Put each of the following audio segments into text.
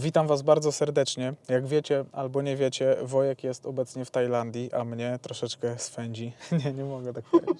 Witam Was bardzo serdecznie. Jak wiecie albo nie wiecie, Wojek jest obecnie w Tajlandii, a mnie troszeczkę swędzi. Nie, nie mogę tak powiedzieć.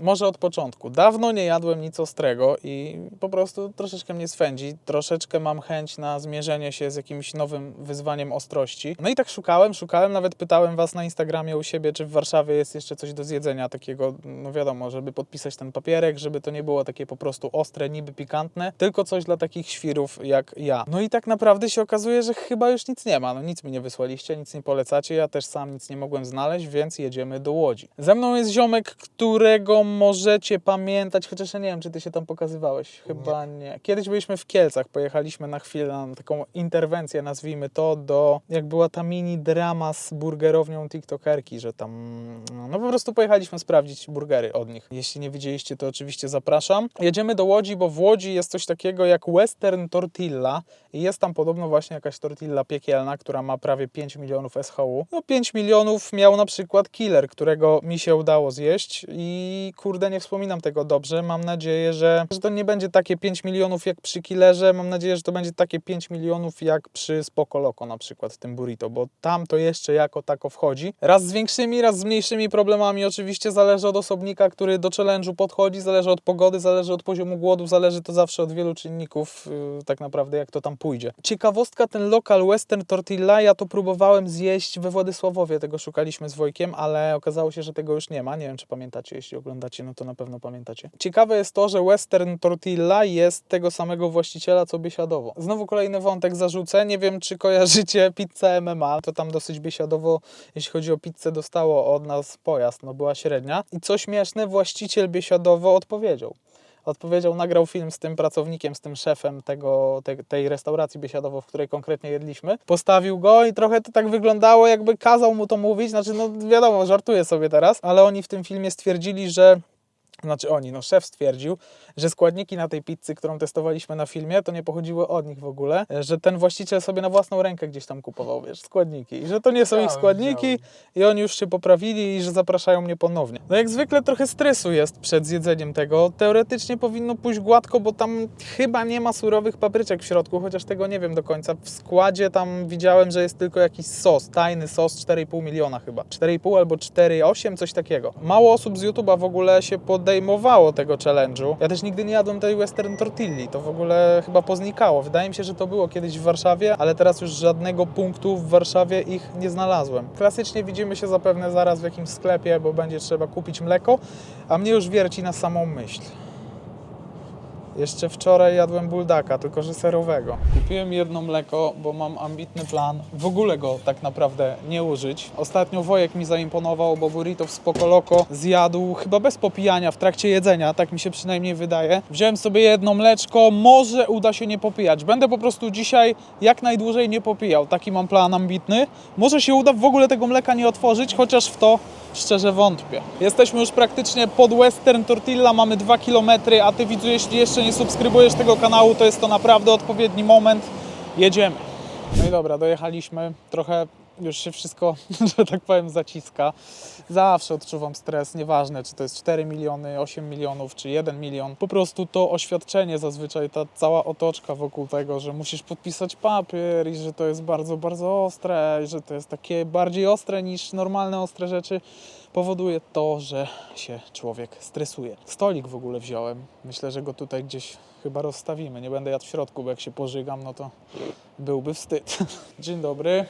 Może od początku. Dawno nie jadłem nic ostrego i po prostu troszeczkę mnie swędzi. Troszeczkę mam chęć na zmierzenie się z jakimś nowym wyzwaniem ostrości. No i tak szukałem, szukałem, nawet pytałem Was na Instagramie u siebie, czy w Warszawie jest jeszcze coś do zjedzenia takiego, no wiadomo, żeby podpisać ten papierek, żeby to nie było takie po prostu ostre, niby pikantne, tylko coś dla takich świrów jak ja. No i tak naprawdę się okazuje, że chyba już nic nie ma. No nic mi nie wysłaliście, nic nie polecacie, ja też sam nic nie mogłem znaleźć, więc jedziemy do Łodzi. Ze mną jest ziomek, którego możecie pamiętać, chociaż ja nie wiem, czy ty się tam pokazywałeś. Chyba nie. Kiedyś byliśmy w Kielcach, pojechaliśmy na chwilę na taką interwencję, nazwijmy to, do, jak była ta mini drama z burgerownią TikTokerki, że tam, no po prostu pojechaliśmy sprawdzić burgery od nich. Jeśli nie widzieliście, to oczywiście zapraszam. Jedziemy do Łodzi, bo w Łodzi jest coś takiego jak Western Tortilla i jest tam podobno właśnie jakaś tortilla piekielna, która ma prawie 5 milionów SHU. No 5 milionów miał na przykład Killer, którego mi się udało zjeść i kurde, nie wspominam tego dobrze. Mam nadzieję, że, że to nie będzie takie 5 milionów jak przy Killerze. Mam nadzieję, że to będzie takie 5 milionów jak przy Spoko Loco na przykład w tym burrito, bo tam to jeszcze jako tako wchodzi. Raz z większymi, raz z mniejszymi problemami oczywiście zależy od osobnika, który do challenge'u podchodzi, zależy od pogody, zależy od poziomu głodu, zależy to zawsze od wielu czynników yy, tak naprawdę jak to tam pójdzie. Ciekawostka, ten lokal Western Tortilla, ja to próbowałem zjeść we Władysławowie, tego szukaliśmy z Wojkiem, ale okazało się, że tego już nie ma. Nie wiem, czy pamiętacie, jeśli oglądacie, no to na pewno pamiętacie. Ciekawe jest to, że Western Tortilla jest tego samego właściciela, co biesiadowo. Znowu kolejny wątek zarzucę. Nie wiem, czy kojarzycie pizzę MMA. To tam dosyć biesiadowo, jeśli chodzi o pizzę, dostało od nas pojazd, no była średnia. I co śmieszne, właściciel biesiadowo odpowiedział odpowiedział, nagrał film z tym pracownikiem, z tym szefem tego, te, tej restauracji biesiadowo, w której konkretnie jedliśmy. Postawił go i trochę to tak wyglądało, jakby kazał mu to mówić. Znaczy, no wiadomo, żartuję sobie teraz, ale oni w tym filmie stwierdzili, że znaczy oni, no szef stwierdził, że składniki na tej pizzy, którą testowaliśmy na filmie, to nie pochodziły od nich w ogóle, że ten właściciel sobie na własną rękę gdzieś tam kupował, wiesz, składniki i że to nie są ich składniki i oni już się poprawili i że zapraszają mnie ponownie. No jak zwykle trochę stresu jest przed zjedzeniem tego. Teoretycznie powinno pójść gładko, bo tam chyba nie ma surowych papryczek w środku, chociaż tego nie wiem do końca. W składzie tam widziałem, że jest tylko jakiś sos, tajny sos 4,5 miliona chyba. 4,5 albo 4,8, coś takiego. Mało osób z YouTube'a w ogóle się podejmowało tego challenge'u. Ja też nigdy nie jadłem tej western tortilli, to w ogóle chyba poznikało. Wydaje mi się, że to było kiedyś w Warszawie, ale teraz już żadnego punktu w Warszawie ich nie znalazłem. Klasycznie widzimy się zapewne zaraz w jakimś sklepie, bo będzie trzeba kupić mleko, a mnie już wierci na samą myśl. Jeszcze wczoraj jadłem buldaka, tylko że serowego. Kupiłem jedno mleko, bo mam ambitny plan w ogóle go tak naprawdę nie użyć. Ostatnio Wojek mi zaimponował, bo burrito w Spoko Loco zjadł chyba bez popijania w trakcie jedzenia, tak mi się przynajmniej wydaje. Wziąłem sobie jedno mleczko, może uda się nie popijać. Będę po prostu dzisiaj jak najdłużej nie popijał. Taki mam plan ambitny. Może się uda w ogóle tego mleka nie otworzyć, chociaż w to szczerze wątpię. Jesteśmy już praktycznie pod Western Tortilla, mamy 2 km, a ty widzu, jeśli jeszcze nie subskrybujesz tego kanału, to jest to naprawdę odpowiedni moment. Jedziemy. No i dobra, dojechaliśmy. Trochę już się wszystko, że tak powiem, zaciska. Zawsze odczuwam stres, nieważne czy to jest 4 miliony, 8 milionów czy 1 milion. Po prostu to oświadczenie zazwyczaj, ta cała otoczka wokół tego, że musisz podpisać papier i że to jest bardzo, bardzo ostre, i że to jest takie bardziej ostre niż normalne ostre rzeczy, powoduje to, że się człowiek stresuje. Stolik w ogóle wziąłem. Myślę, że go tutaj gdzieś chyba rozstawimy. Nie będę jadł w środku, bo jak się pożygam, no to byłby wstyd. Dzień dobry.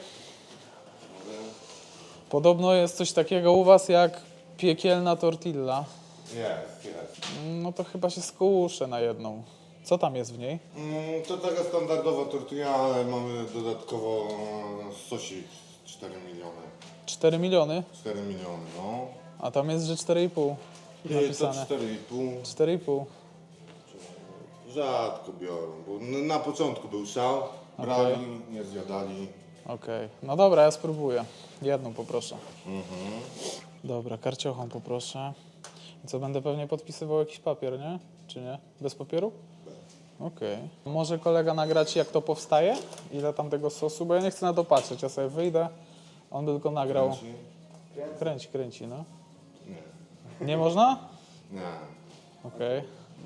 Podobno jest coś takiego u Was jak piekielna tortilla. Jest, jest. No to chyba się skuszę na jedną. Co tam jest w niej? Mm, to taka standardowa tortilla, ale mamy dodatkowo e, sosik 4 miliony. 4 miliony, 4 miliony, no. a tam jest, że 4,5 I to napisane. 4,5. 4,5. Rzadko biorą, bo n- na początku był szał, brali, nie zjadali. Okej, no dobra, ja spróbuję. Jedną poproszę. Dobra, karciochą poproszę. I co, będę pewnie podpisywał jakiś papier, nie? Czy nie? Bez papieru? Okej. Może kolega nagrać jak to powstaje? Ile tam tego sosu? Bo ja nie chcę na to patrzeć, ja sobie wyjdę. On by tylko nagrał. Kręci? Kręci, kręci, no. Nie. Nie można? Nie. Okej.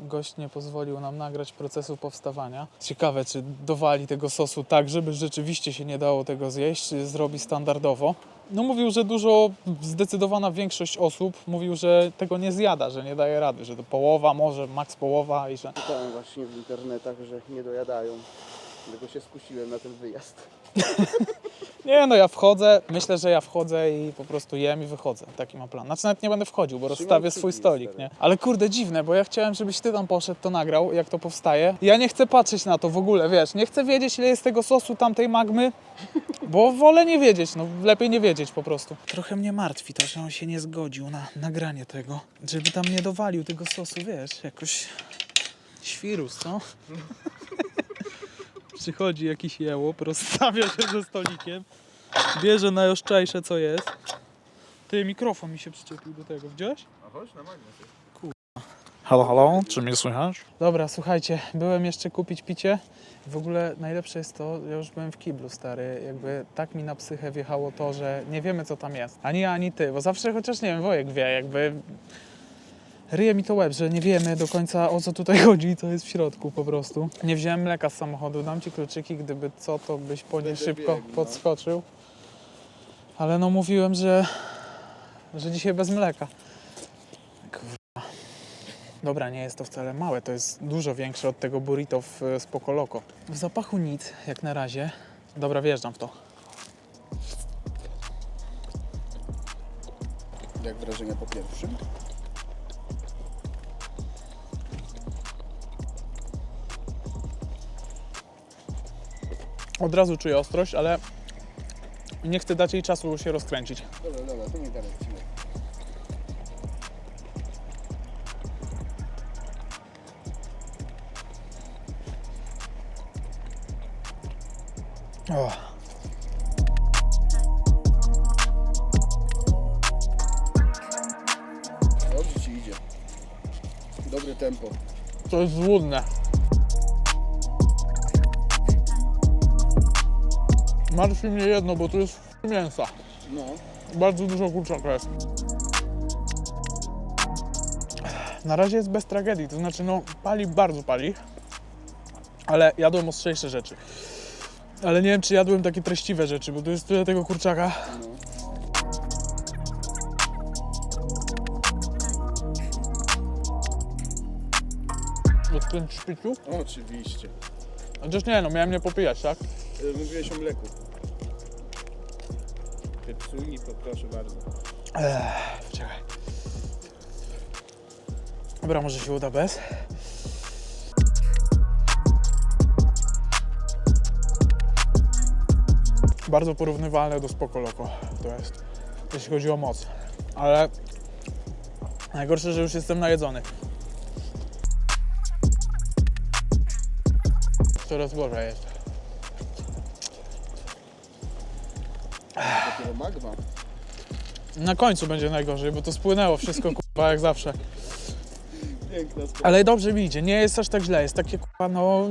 Gość nie pozwolił nam nagrać procesu powstawania. Ciekawe, czy dowali tego sosu tak, żeby rzeczywiście się nie dało tego zjeść, czy zrobi standardowo. No mówił, że dużo, zdecydowana większość osób mówił, że tego nie zjada, że nie daje rady, że to połowa, może maks połowa i że Czytałem właśnie w internetach, że nie dojadają. Dlatego się skusiłem na ten wyjazd. Nie, no ja wchodzę, myślę, że ja wchodzę i po prostu jem i wychodzę. Taki mam plan. Znaczy nawet nie będę wchodził, bo rozstawię swój stolik, nie? Ale kurde, dziwne, bo ja chciałem, żebyś ty tam poszedł, to nagrał, jak to powstaje. Ja nie chcę patrzeć na to w ogóle, wiesz, nie chcę wiedzieć, ile jest tego sosu tamtej magmy, bo wolę nie wiedzieć, no lepiej nie wiedzieć po prostu. Trochę mnie martwi to, że on się nie zgodził na nagranie tego, żeby tam nie dowalił tego sosu, wiesz, jakoś świrus, no. Przychodzi jakiś jełop, rozstawia się ze stolikiem, bierze najoszczejsze co jest. Ty, mikrofon mi się przyczepił do tego, widziałeś? A chodź na magnes. Halo, halo, czy mnie słychać? Dobra, słuchajcie, byłem jeszcze kupić picie. W ogóle najlepsze jest to, ja już byłem w kiblu, stary, jakby tak mi na psychę wjechało to, że nie wiemy co tam jest. Ani ja, ani ty, bo zawsze chociaż, nie wiem, Wojek wie, jakby ryje mi to łeb, że nie wiemy do końca o co tutaj chodzi co jest w środku po prostu. Nie wziąłem mleka z samochodu, dam ci kluczyki, gdyby co, to byś po nie Będę szybko biegł, no. podskoczył. Ale no mówiłem, że, że dzisiaj bez mleka. Kurwa. Dobra, nie jest to wcale małe, to jest dużo większe od tego burrito w e, Spoko Loco. W zapachu nic, jak na razie. Dobra, wjeżdżam w to. Jak wrażenia po pierwszym? Od razu czuję ostrość, ale nie chcę dać jej czasu się rozkręcić. Dobra, dobra, to nie chwilę. O. Dobrze ci idzie. Dobre tempo. To jest złudne. Martwi mnie jedno, bo tu jest mięsa. No. Bardzo dużo kurczaka jest. Na razie jest bez tragedii, to znaczy no pali, bardzo pali, ale jadłem ostrzejsze rzeczy. Ale nie wiem, czy jadłem takie treściwe rzeczy, bo tu jest tyle tego kurczaka. no. Odkręcić piciu? Oczywiście. Chociaż nie, no miałem nie popijać, tak? Y, Mówiłeś o mleku. Piepsujnik, proszę bardzo. Ech, czekaj. Dobra, może się uda bez. Bardzo porównywalne do Spoko Loco to jest, jeśli chodzi o moc. Ale najgorsze, że już jestem najedzony. Coraz gorzej jest. Magma. Na końcu będzie najgorzej, bo to spłynęło wszystko kurwa jak zawsze. Piękna sprawa. Ale dobrze mi idzie, nie jest aż tak źle, jest takie kurwa, no...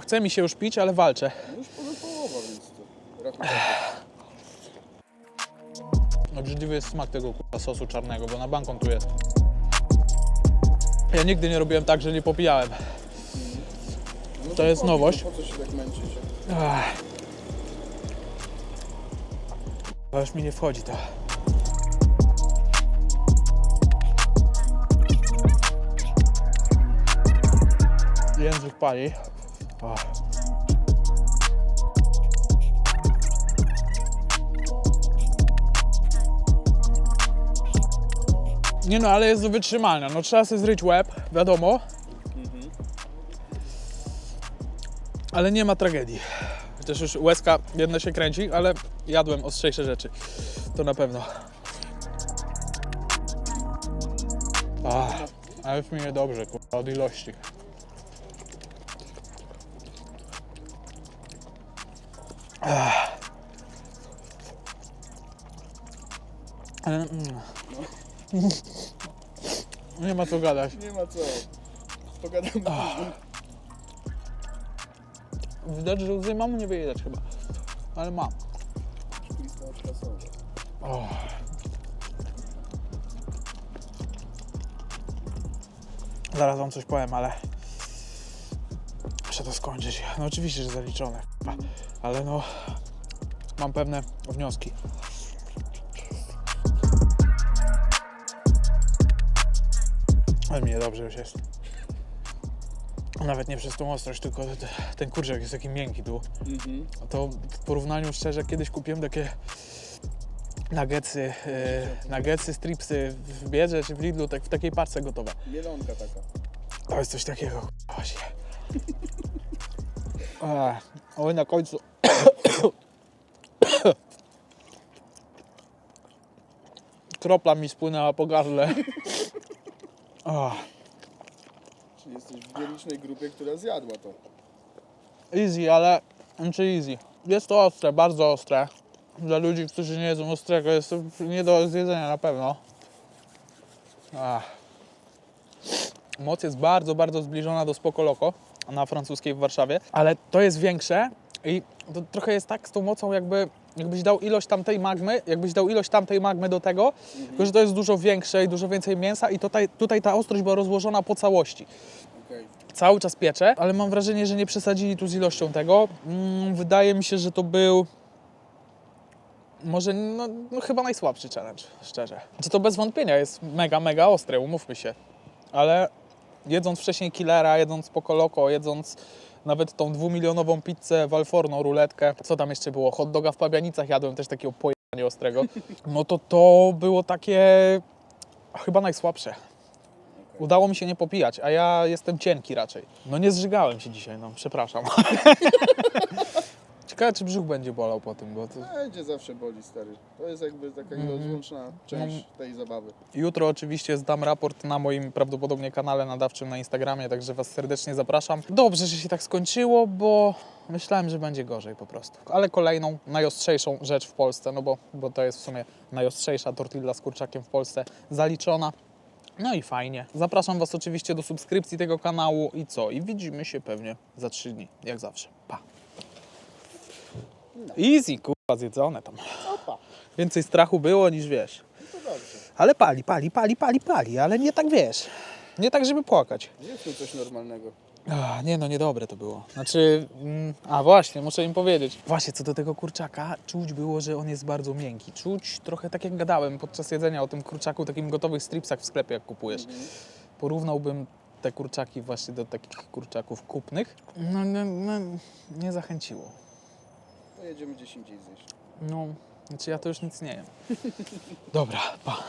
Chce mi się już pić, ale walczę. No już ponad połowa, więc to rachunek. Obrzydliwy jest smak tego kurwa sosu czarnego, bo na banką tu jest. Ja nigdy nie robiłem tak, że nie popijałem. No To jest powiedz, nowość. no Po co się tak męczyć? To już mi nie wchodzi to. Język pali. O. Nie no, ale jest do wytrzymania. No trzeba sobie zryć łeb, wiadomo. Ale nie ma tragedii. Chociaż już łezka jedna się kręci, ale jadłem ostrzejsze rzeczy. To na pewno. Ach, ale już mi niedobrze, kurwa, od ilości. Ach. Ale, mm. Nie ma co gadać. Nie ma co. Pogadamy później. Widać, że łzy mam nie wyjechać chyba. Ale mam. Lista czasowa. O. Zaraz wam coś powiem, ale muszę to skończyć. No oczywiście, że zaliczone, ale no mam pewne wnioski. Ale mnie dobrze już jest. Nawet nie przez tą ostrość, tylko te- ten kurczak jest taki miękki tu. A To w porównaniu szczerze, kiedyś kupiłem takie nuggetsy, e, nuggetsy, stripsy w Biedrze czy w Lidlu, tak w takiej parce gotowe. Mielonka taka. To jest coś takiego, właśnie. Oj, na końcu. Kropla mi spłynęła po gardle. Czyli jesteś w nielicznej grupie, która zjadła to. Easy, ale... Czy easy? Jest to ostre, bardzo ostre. Dla ludzi, którzy nie jedzą ostrego, jest to nie do zjedzenia na pewno. Ach. Moc jest bardzo, bardzo zbliżona do Spoko Loco na francuskiej w Warszawie, ale to jest większe i to trochę jest tak z tą mocą, jakby jakbyś dał ilość tamtej magmy, jakbyś dał ilość tamtej magmy do tego, tylko że to jest dużo większe i dużo więcej mięsa i tutaj, tutaj ta ostrość była rozłożona po całości Okej. cały czas piecze, ale mam wrażenie, że nie przesadzili tu z ilością tego. Mm, wydaje mi się, że to był może no, no chyba najsłabszy challenge, szczerze. Czy to bez wątpienia jest mega, mega ostre, umówmy się. Ale jedząc wcześniej Killera, jedząc Poco Loco, jedząc nawet tą dwumilionową pizzę w Alforno, ruletkę, co tam jeszcze było, hot doga w Pabianicach jadłem też takiego pojania ostrego, no to to było takie chyba najsłabsze. Udało mi się nie popijać, a ja jestem cienki raczej. No nie zżygałem się dzisiaj, no przepraszam. Ciekawe, czy brzuch będzie bolał po tym, bo to... Będzie zawsze boli, stary. To jest jakby taka rozłączna część tej zabawy. Jutro oczywiście zdam raport na moim prawdopodobnie kanale nadawczym na Instagramie, także Was serdecznie zapraszam. Dobrze, że się tak skończyło, bo myślałem, że będzie gorzej po prostu. Ale kolejną, najostrzejszą rzecz w Polsce, no bo, bo to jest w sumie najostrzejsza tortilla z kurczakiem w Polsce, zaliczona. No i fajnie. Zapraszam Was oczywiście do subskrypcji tego kanału i co? I widzimy się pewnie za trzy dni, jak zawsze. Pa! Easy, kurwa, zjedzone tam. Opa, Więcej strachu było niż wiesz. to dobrze. Ale pali, pali, pali, pali, pali, ale nie tak wiesz. Nie tak, żeby płakać. Jest tu coś normalnego. A, nie no, niedobre to było. Znaczy, mm, a właśnie, muszę im powiedzieć. Właśnie, co do tego kurczaka, czuć było, że on jest bardzo miękki. Czuć trochę tak jak gadałem podczas jedzenia o tym kurczaku, takim gotowych stripsach w sklepie, jak kupujesz. Porównałbym te kurczaki właśnie do takich kurczaków kupnych. No, no, no nie zachęciło. To jedziemy gdzieś indziej zjeść. No, znaczy ja to już nic nie jem. Dobra, pa.